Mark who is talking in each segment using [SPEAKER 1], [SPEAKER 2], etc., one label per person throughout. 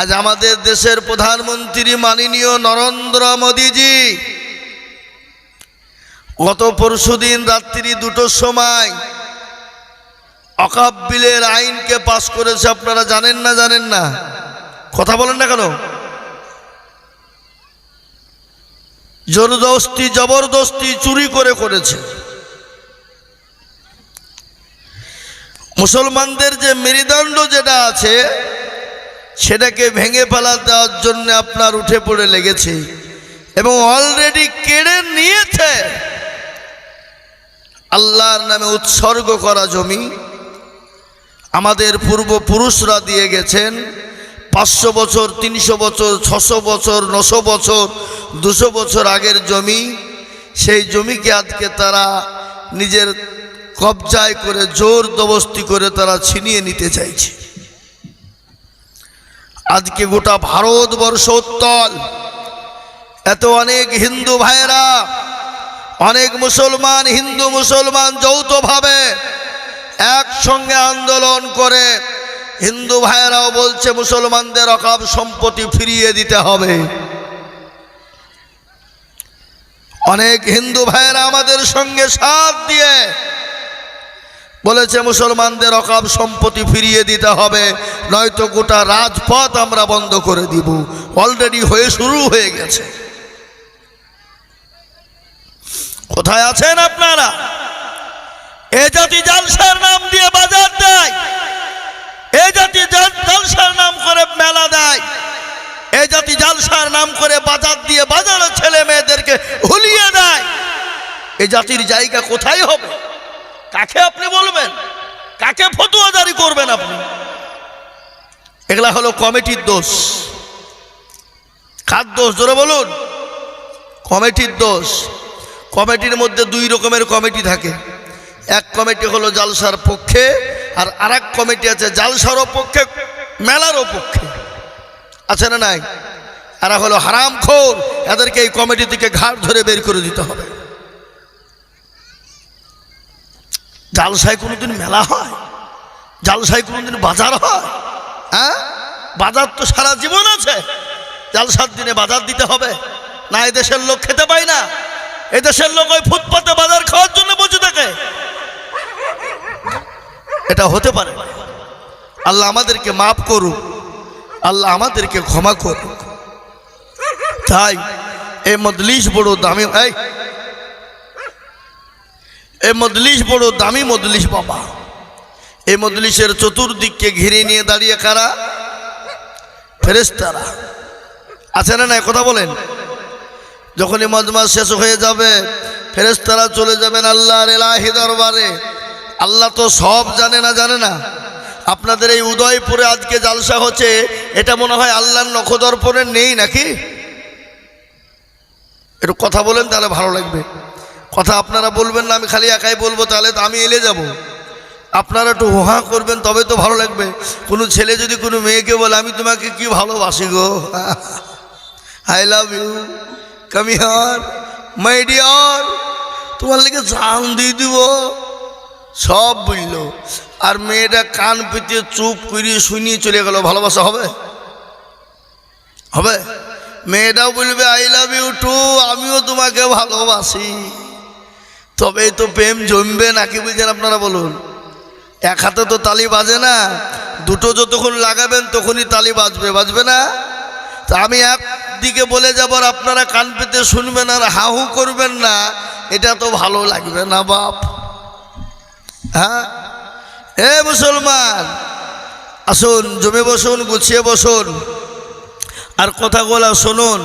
[SPEAKER 1] আজ আমাদের দেশের প্রধানমন্ত্রী মাননীয় নরেন্দ্র মোদীজি, গত পরশুদিন রাত্রি দুটোর সময় অকাপ বিলের আইনকে পাশ করেছে, আপনারা জানেন না জানেন না? কথা বলেন না কেন? জোরদস্তি, জবরদস্তি চুরি করে করেছে। মুসলমানদের যে মেরুদণ্ড যেটা আছে সেটাকে ভেঙে ফেলা দেওয়ার জন্য আপনার উঠে পড়ে লেগেছে। এবং অলরেডি কেড়ে নিয়েছে। আল্লাহর নামে উৎসর্গ করা জমি আমাদের পূর্বপুরুষরা দিয়ে গেছেন। পাঁচশো বছর, তিনশো বছর, ছশো বছর, নশো বছর, দুশো বছর আগের জমি। সেই জমিকে আজকে তারা নিজের কবজায় করে জোর দবস্তি করে তারা ছিনিয়ে নিতে চাইছে। আজকে গোটা ভারতবর্ষ উত্তল। এত অনেক হিন্দু ভাইয়েরা, অনেক মুসলমান, হিন্দু মুসলমান যৌথভাবে একসঙ্গে আন্দোলন করে হিন্দু ভাইয়েরাও বলছে মুসলমানদের অকাব সম্পত্তি ফিরিয়ে দিতে হবে। অনেক হিন্দু ভাইয়েরা আমাদের সঙ্গে সাথ দিয়ে বলেছে, মুসলমানদের অকাব সম্পত্তি ফিরিয়ে দিতে হবে, নয়তো গোটা রাজপথ আমরা বন্ধ করে দিব। অলরেডি হয়ে শুরু হয়ে গেছে। কোথায় আছেন আপনারা? এ জাতি জালসার নাম দিয়ে বাজার দেয়, এ জাতি জাল- জালসার নাম করে মেলা দেয়, এ জাতি জালসার নাম করে বাজার দিয়ে বাজারে ছেলে মেয়েদেরকে হুলিয়ে দেয়। এ জাতির জায়গা কোথায় হবে? কাকে আপনি বলবেন? কাকে ফতুয়া জারি করবেন আপনি? এগুলা হলো কমিটির দোষ। কার দোষ? জোরে বলুন। কমিটির দোষ। কমিটির মধ্যে দুই রকমের কমিটি থাকে। এক কমিটি হলো জালসার পক্ষে, আর আরেক কমিটি আছে জালসারও পক্ষে, মেলারও পক্ষে। আছে না নাই? এরা হলো হারাম খোর এদেরকে এই কমিটি থেকে ঘাট ধরে বের করে দিতে হবে। জালসায় কোনোদিন মেলা হয়? জালসায় কোনোদিন বাজার হয়? হ্যাঁ? বাজার তো সারা জীবন আছে। জালসার দিনে বাজার দিতে হবে। না, এদেশের লোক খেতে পায় না। এদেশের লোক ওই ফুটপাতে বাজার খাওয়ার জন্য বসে থাকে। এটা হতে পারে। আল্লাহ আমাদেরকে মাফ করুক। আল্লাহ আমাদেরকে ক্ষমা করুক। তাই এই মদলিশ বড় দামি। এই এই মদলিশ বড় দামি মদলিশ বাবা। এই মদলিশের চতুর্দিককে ঘিরে নিয়ে দাঁড়িয়ে কারা? ফেরেস্তারা আছে না নাই? কথা বলেন। যখনই মজমা শেষ হয়ে যাবে ফেরেস্তারা চলে যাবেন আল্লাহর এলাহি দরবারে। আল্লাহ তো সব জানে না জানে না। আপনাদের এই উদয়পুরে আজকে জালসা হচ্ছে, এটা মনে হয় আল্লাহর নখদর্পণে নেই নাকি? একটু কথা বলেন, তাহলে ভালো লাগবে। কথা আপনারা বলবেন না, আমি খালি একাই বলব, তাহলে তো আমি এলে যাব। আপনারা একটু হোহা করবেন, তবে তো ভালো লাগবে। কোনো ছেলে যদি কোনো মেয়েকে বলে, আমি তোমাকে কি ভালোবাসি গো? আই লাভ ইউ কামি হার মাই ডিয়ার তোমার লেগে জান দিয়ে দিব। সব বুঝল। আর মেয়েটা কান পেতে চুপ করিয়ে শুনিয়ে চলে গেল, ভালোবাসা হবে? হবে? মেয়েটাও বলবে আই লাভ ইউ টু আমিও তোমাকে ভালোবাসি। তবেই তো প্রেম জমবে নাকি বুঝছেন আপনারা বলুন? এক হাতে তো তালি বাজে না, দুটো যতক্ষণ লাগাবেন তখনই তালি বাজবে বাজবে না? তা আমি একদিকে বলে যাব আর আপনারা কান পেতে শুনবেন আর হাহু করবেন না, এটা তো ভালো লাগবে না বাপ। হ্যাঁ? এ মুসলমান, আসুন, জমে বসুন, গুছিয়ে বসুন, আর কথাগুলো শুনুন।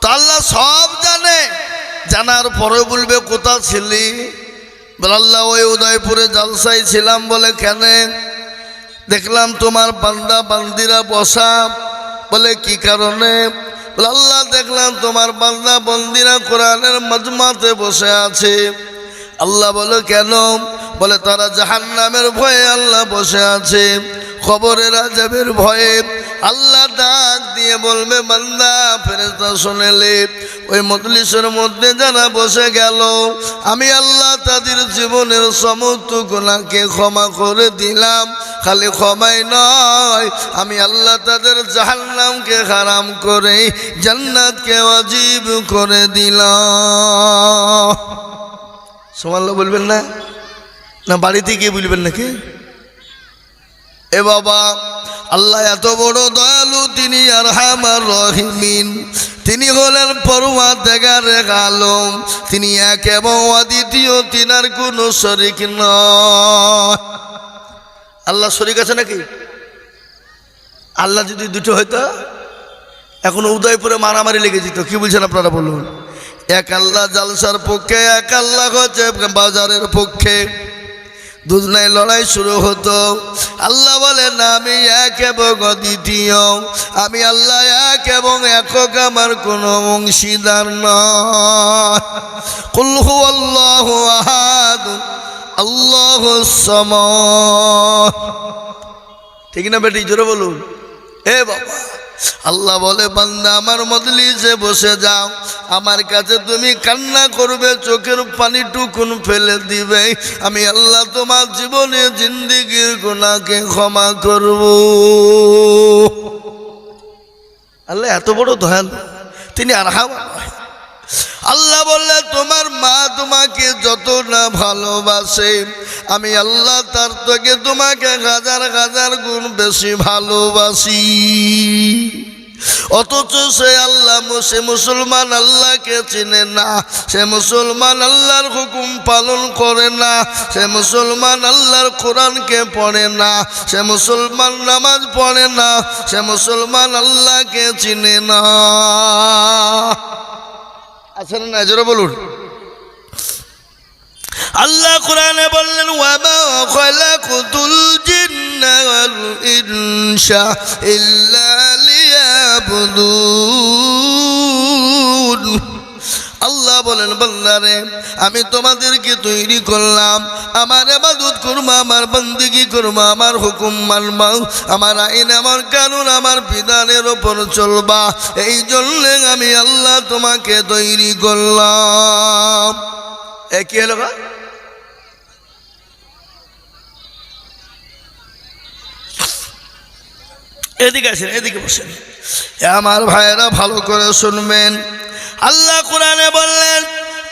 [SPEAKER 1] তো আল্লাহ সব জানে। জানার পরে বলবে কোথা ছিলি? বলে, আল্লাহ, ওই উদয়পুরে জালসাই ছিলাম বলে কেন? দেখলাম তোমার বান্দা, বান্দিরা বসা বলে, কি কারণে? আল্লাহ, দেখলাম তোমার বান্দা, বন্দিরা কোরআনের মজমাতে বসে আছে। আল্লাহ বলে, কেন? বলে, তারা জাহান নামের ভয়ে আল্লাহ বসে আছে। খবরের আজাবের ভয়ে আল্লাহ ডাক দিয়ে বলবে, বান্দা ফেরেস্তা শুনেলে ওই মজলিসের মধ্যে যারা বসে গেল, আমি আল্লাহ তাদের জীবনের সমস্ত গুণাকে ক্ষমা করে দিলাম। খালি ক্ষমাই নয়, আমি আল্লাহ তাদের জাহান্নামকে হারাম করে জান্নাতকে অজীব করে দিলাম। সোমাল্লা বলবেন না? না, বাড়িতে গিয়ে বলবেন নাকি? এ বাবা আল্লাহ এত বড় দয়ালু, তিনি আর হামার রহিমিন। তিনি হলেন পরমা দেগার আলম। তিনি এক এবং অদ্বিতীয়, তিনার কোনো শরিক নয়। আল্লাহ শরিক আছে নাকি? আল্লাহ যদি দুটো হইতো এখন উদয়পুরে মারামারি লেগে যেত। কি বলছেন আপনারা বলুন? এক আল্লাহ জালসার পক্ষে, এক আল্লাহ হচ্ছে বাজারের পক্ষে। দুজনায় লড়াই শুরু হতো। আল্লাহ বলেন, আমি এক এবং দ্বিতীয় আমি আল্লাহ এক এবং একক, আমার কোনো অংশীদার কুলহু আল্লাহ আহাদ, আল্লাহ সম। ঠিক না বেটি? জোরে বলুন। এ বাবা, আল্লাহ বলে, বান্দা, আমার মজলিসে বসে যাও। আমার কাছে তুমি কান্না করবে, চোখের পানি টুকুন ফেলে দিবে। আমি আল্লাহ তোমার জীবনে জিন্দিগির গুণাকে ক্ষমা করব। আল্লাহ, এত বড় দয়াল। তিনি আর আল্লাহ বললে, তোমার মা তোমাকে যত না ভালোবাসে, আমি আল্লাহ তার থেকে তোমাকে হাজার হাজার গুণ বেশি ভালোবাসি। অথচ সে আল্লাহ সে মুসলমান আল্লাহকে চিনে না, সে মুসলমান আল্লাহর হুকুম পালন করে না, সে মুসলমান আল্লাহর কোরআনকে পড়ে না, সে মুসলমান নামাজ পড়ে না, সে মুসলমান আল্লাহকে চিনে না। আছেন না জোরে বলুন। আল্লাহ কোরআনে বললেন ওয়ামা খালাকুতুল জিন্না ওয়াল ইনসা ইল্লা লিয়াবুদুন। আল্লাহ বলেন, বান্দারে, আমি তোমাদেরকে তৈরি করলাম। আমার এবাদত করব আমার বন্দিগি করব আমার হুকুম মানবা আমার আইন, আমার কানুন, আমার বিধানের ওপর চলবা। এই জন্যে আমি আল্লাহ তোমাকে তৈরি করলাম। এ কি হলো এদিকে আসেন, এদিকে বসেন। আমার ভাইয়েরা ভালো করে শুনবেন। আল্লাহ কোরআনে বললেন,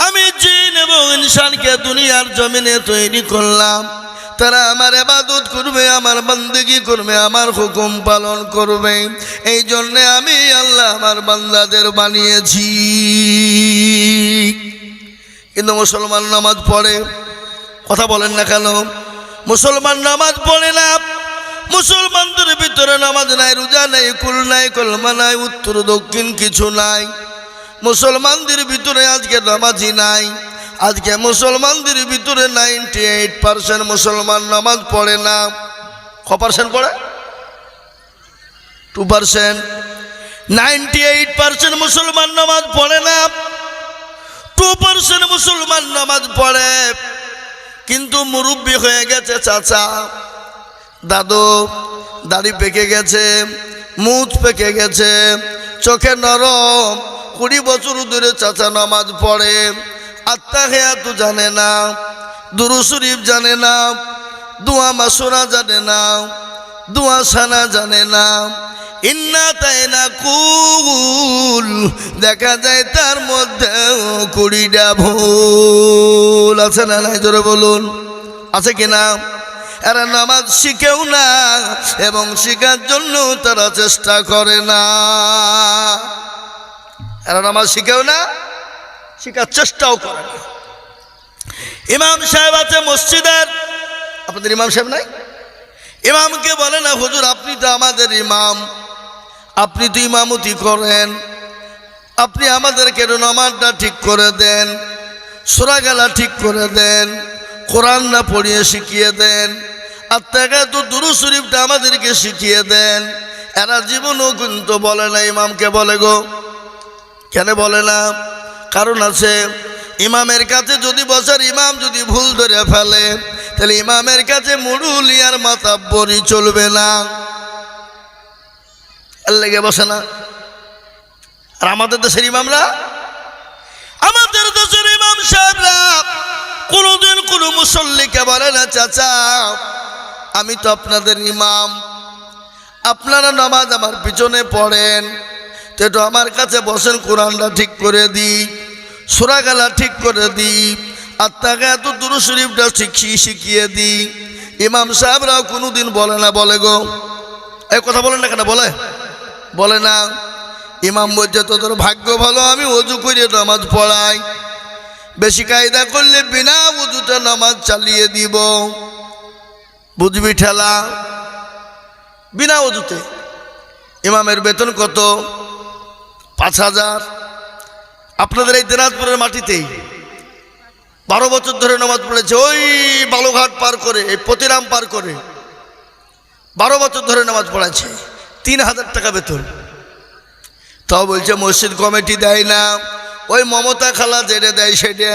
[SPEAKER 1] আমি জিন এবং ইনসানকে দুনিয়ার জমিনে তৈরি করলাম। তারা আমার এবাদত করবে, আমার বন্দেগি করবে, আমার হুকুম পালন করবে। এই জন্যে আমি আল্লাহ আমার বান্দাদের বানিয়েছি। কিন্তু মুসলমান নামাজ পড়ে, কথা বলেন না কেন? মুসলমান নামাজ পড়ে না। মুসলমানদের ভিতরে নামাজ নাই, রোজা নাই, কুল নাই, কলমা নাই, উত্তর, দক্ষিণ কিছু নাই। মুসলমানদের ভিতরে আজকে নামাজি নাই। আজকে মুসলমানদের ভিতরে নাইনটি এইট পার্সেন্ট মুসলমান নামাজ পড়ে না। ক পার্সেন্ট পড়ে? Two percent. Ninety eight percent মুসলমান নামাজ পড়ে না। টু পার্সেন্ট মুসলমান নামাজ পড়ে। কিন্তু মুরব্বী হয়ে গেছে চাচা। দাদু, দাড়ি পেকে গেছে, মুখ পেকে গেছে, চোখে নরম। কুড়ি বছর ধরে চাচা নামাজ পড়ে আত্মা হেয়া তো জানে না, দুরু শরীফ জানে না, দুয়া মাসুরা জানে না, দুয়া সানা জানে না। ইন্না তাই না কুল, দেখা যায় তার মধ্যে কুড়িটা ভুল। আছে না নাই? জোরে বলুন। আছে কিনা এরা নামাজ শিখেও না, এবং শিখার জন্য তারা চেষ্টা করে না। এরা নামাজ শিখেও না, শিখার চেষ্টাও করে না। ইমাম সাহেব আছে মসজিদের, আপনাদের ইমাম সাহেব নাই? ইমামকে বলে, না হুজুর, আপনি তো আমাদের ইমাম, আপনি তো ইমামতি করেন, আপনি আমাদেরকে নমাজটা ঠিক করে দেন সোরাগালা ঠিক করে দেন কোরআন না পড়িয়ে শিখিয়ে দেন, আর তাকে তো দুরু শরীফটা আমাদেরকে শিখিয়ে দেন। এরা জীবনও কিন্তু বলে না, ইমামকে বলে গো কেন বলে না? কারণ আছে, ইমামের কাছে যদি বসার ইমাম যদি ভুল ধরে ফেলে, তাহলে ইমামের কাছে মুরুলিয়ার মাতাব্বরি চলবে না। লেগে বসে না। আর আমাদের দেশের ইমামরা? আমাদের দেশের ইমাম সাহেবরা কোনোদিন কোনো মুসল্লিকে বলে না, চাচা, আমি তো আপনাদের ইমাম। আপনারা নামাজ আমার পিছনে পড়েন। একটু আমার কাছে বসেন, কোরআনটা ঠিক করে দিই, সুরাগালা ঠিক করে দিই আত্মাকে এত দুরু শরীফটা শিখিয়ে শিখিয়ে দিই। ইমাম সাহেবরাও কোনোদিন বলে না, বলে গো। এই কথা বলেন না কেন, বলে? বলে না। ইমাম বলছে তোদের ভাগ্য ভালো, আমি অজু করে নামাজ পড়াই। বেশি কায়দা করলে বিনা উজুতে নামাজ চালিয়ে দিব। বুঝবি ঠেলা? বিনা উজুতে ইমামের বেতন কত? পাঁচ হাজার। আপনাদের এই দিনাজপুরের মাটিতেই বারো বছর ধরে নামাজ পড়েছে, ওই বালুঘাট পার করে, এই পতিরাম পার করে বারো বছর ধরে নামাজ পড়াচ্ছে, তিন হাজার টাকা বেতন। তাও বলছে, মসজিদ কমিটি দেয় না, ওই মমতা খালা যেটা দেয় সেটা।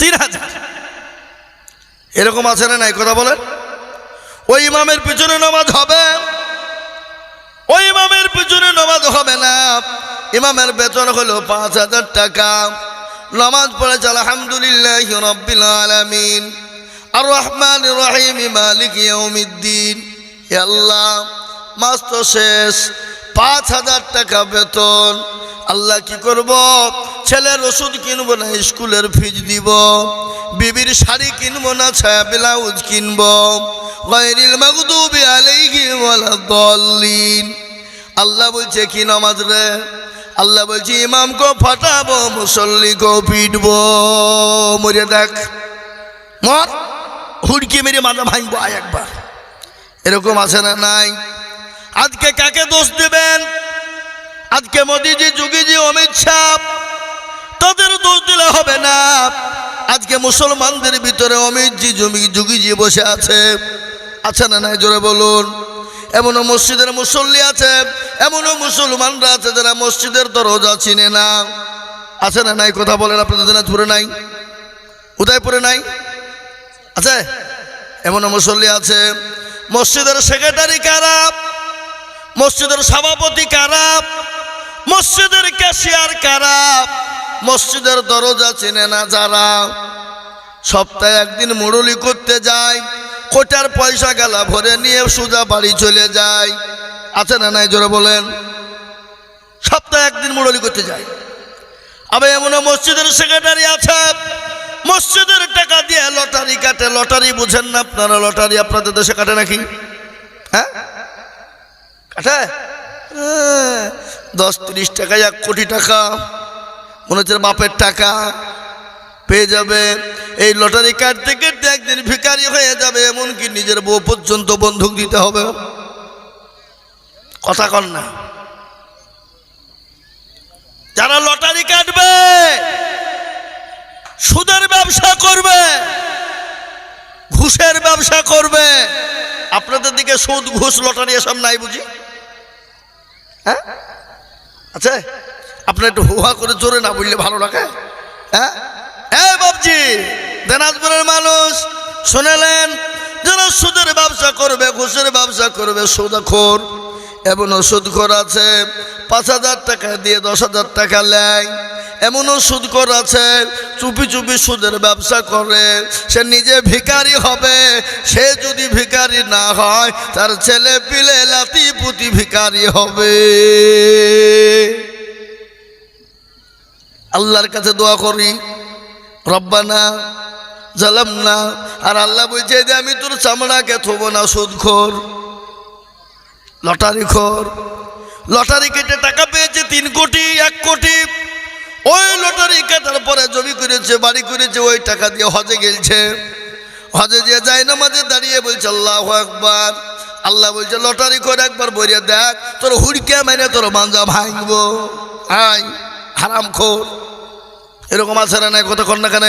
[SPEAKER 1] তিন হাজার। এরকম আছে না নাই, কথা বলেন? ওই ইমামের পিছনে নামাজ হবে। ওই ইমামের পিছনে নামাজ হবে না। ইমামের বেতন হলো পাঁচ হাজার টাকা। নামাজ পড়েছে, আলহামদুলিল্লাহ রব্বিল আলামিন। আর রহমান রহিম, মালিক ইয়ৌমিদ্দিন আল্লাহ, মাস তো শেষ। পাঁচ হাজার টাকা বেতন। আল্লাহ কি করব? ছেলের ওষুধ কিনব না, স্কুলের ফিজ দিব। বিবির শাড়ি কিনবো না, ছায়া ব্লাউজ কিনবো। গায়রিল মাগদুবি আলাইহি ওয়ালাদ-দাল্লিন আল্লাহ বলছে, কি নামাজ রে? আল্লাহ বলছে, ইমাম কো ফাটাবো, মুসল্লি কো পিটবো, মরে দেখ। মর। হুড়কি মেরে মাথা ভাঙবো আয় একবার। এরকম আছে না নাই? আজকে কাকে দোষ দেবেন? আজকে মোদিজি, যোগীজি, অমিত শাহ, তাদের দোষ দিলে হবে না। আজকে মুসলমানদের ভিতরে অমিতজি যোগীজি বসে আছে। আছে না নাই? জোরে বলুন। এমনও মসজিদের মুসল্লি আছে, এমনও মুসলমানরা আছে যারা মসজিদের দরজা চিনে না। আছে না নাই? কথা বলেন, আপনাদের দিনাজপুরে নাই? উদয়পুরে নাই? আছে? এমনও মুসল্লি আছে। মসজিদের সেক্রেটারি খারাপ মসজিদের সভাপতি খারাপ মসজিদের ক্যাশিয়ার খারাপ মসজিদের দরজা চেনে না যারা? সপ্তাহে একদিন মুরলি করতে যায়। কোটার পয়সা গেলা ভরে নিয়ে সোজা বাড়ি চলে যায়। আছে না নাই? জোরে বলেন। সপ্তাহে একদিন মুরলি করতে যায়। আবার এমন মসজিদের সেক্রেটারি আছে। মসজিদের টাকা দিয়ে লটারি কাটে। লটারি বুঝেন না আপনারা? লটারি আপনাদের দেশে কাটে নাকি? হ্যাঁ? কাটে? হ্যাঁ, দশ তিরিশ টাকা এক কোটি টাকা। মনে হচ্ছে বাপের টাকা। পেয়ে যাবে। এই লটারি কাটতে কাটতে একদিন ভিকারি হয়ে যাবে, এমনকি নিজের বউ পর্যন্ত বন্ধুক দিতে হবে। কথা কন না। যারা লটারি কাটবে, সুদের ব্যবসা করবে, ঘুষের ব্যবসা করবে, আপনাদের দিকে সুদ, ঘুষ, লটারি এসব নাই বুঝি? হ্যাঁ? আচ্ছা আপনার একটু হুহা করে জোরে না বললে ভালো লাগে। হ্যাঁ? হ্যাঁ বাবজি দিনাজপুরের মানুষ শুনেলেন, যারা সুদের ব্যবসা করবে, ঘুষের ব্যবসা করবে, সুদখোর। এমন সুদখোর আছে, পাঁচ হাজার টাকা দিয়ে দশ হাজার টাকা নেয় এমনও সুদখোর আছে, চুপি চুপি সুদের ব্যবসা করে, সে নিজে ভিখারি হবে, সে যদি ভিখারি না হয়, তার ছেলে পিলে লাতি পুতি ভিখারি হবে। আল্লাহর কাছে দোয়া করি। রব্বানা জালাম না আর আল্লাহ বলছে যে আমি তোর চামড়াকে থব না, সুদখোর, লটারি খোর। লটারি কেটে টাকা পেয়েছে তিন কোটি, এক কোটি। ওই লটারি কাটার পরে জমি করেছে, বাড়ি করেছে, ওই টাকা দিয়ে হজে গেলছে। হজে যে যায় না মাঝে দাঁড়িয়ে বলছে, আল্লাহ একবার আল্লাহ বলছে, লটারি করে একবার বইয়ে দেখ, তোর হুড়কে মেনে তোর মাঞ্জা ভাঙবো। আয়, হারাম খোর। এরকম আছে না কতক্ষণ না কেন